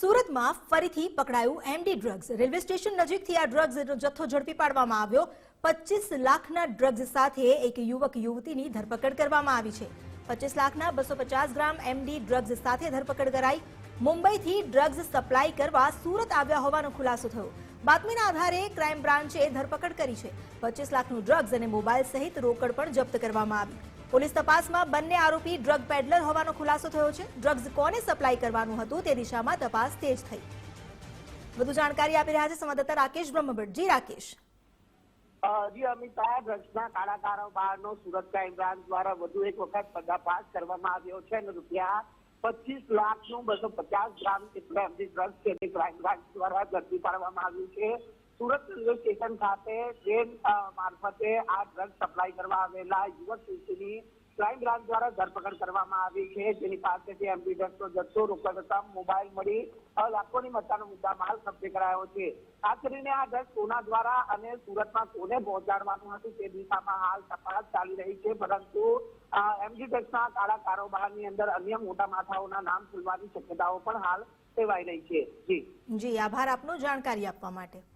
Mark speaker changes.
Speaker 1: સુરતમાં ફરીથી પકડાયું એમડી ડ્રગ્સ. રેલવે સ્ટેશન નજીકથી આ ડ્રગ્સનો જથ્થો ઝડપી પાડવામાં આવ્યો. પચીસ લાખના ડ્રગ્સ સાથે એક યુવક યુવતીની ધરપકડ કરવામાં આવી છે. પચીસ લાખના બસો પચાસ ગ્રામ એમડી ડ્રગ્સ સાથે ધરપકડ કરાઈ. મુંબઈથી ડ્રગ્સ સપ્લાય કરવા સુરત આવ્યા હોવાનો ખુલાસો થયો. બાતમીના આધારે ક્રાઇમ બ્રાન્ચે ધરપકડ કરી છે. પચીસ લાખનું ડ્રગ્સ અને મોબાઈલ સહિત રોકડ પણ જપ્ત કરવામાં આવી. પોલીસ તપાસમાં બંને આરોપી ડ્રગ પેડલર હોવાનો ખુલાસો થયો છે. ડ્રગ્સ કોને સપ્લાય કરવાનું હતું તે દિશામાં તપાસ તેજ થઈ. વધુ જાણકારી આપી રહ્યા છે સંવાદદાતા રાકેશ બ્રહ્મભટ્ટ. જી રાકેશ.
Speaker 2: જી અમિતા ડ્રગ્સના કાળા કારોબારનો સુરત ક્રાઇમ બ્રાન્ચ દ્વારા વધુ એક વખત પર્દાફાશ કરવામાં આવ્યો છે અને રૂપિયા પચીસ લાખનું બસો પચાસ ગ્રામ જેટલો એમડી ડ્રગ્સ છે તે ક્રાઇમ બ્રાન્ચ દ્વારા ઝડપી પાડવામાં આવ્યું છે. સુરત રેલવે સ્ટેશન ખાતે ટ્રેન મારફતે આ ડ્રગ સપ્લાય કરવા આવેલા યુવક યુવતીની ક્રાઇમ બ્રાન્ચ દ્વારા ધરપકડ કરવામાં આવી છે. જેની પાસેથી એમડી જથ્થો રોકડ રકમ, મોબાઈલ મળી લાખોની મત્તાનો મુદ્દા માલ કબજે કરાયો છે. ખાસ કરીને આ ડ્રગ્સ કોના દ્વારા અને સુરતમાં કોને પહોંચાડવાનું હતું તે દિશામાં હાલ તપાસ ચાલી રહી છે. પરંતુ એમજી ડ્રગ્સના કાળા કારોબારની અંદર અન્ય મોટા માથાઓના નામ ખુલવાની શક્યતાઓ પણ હાલ સેવાઈ રહી છે. જી.
Speaker 1: જી, આભાર આપનો જાણકારી આપવા માટે.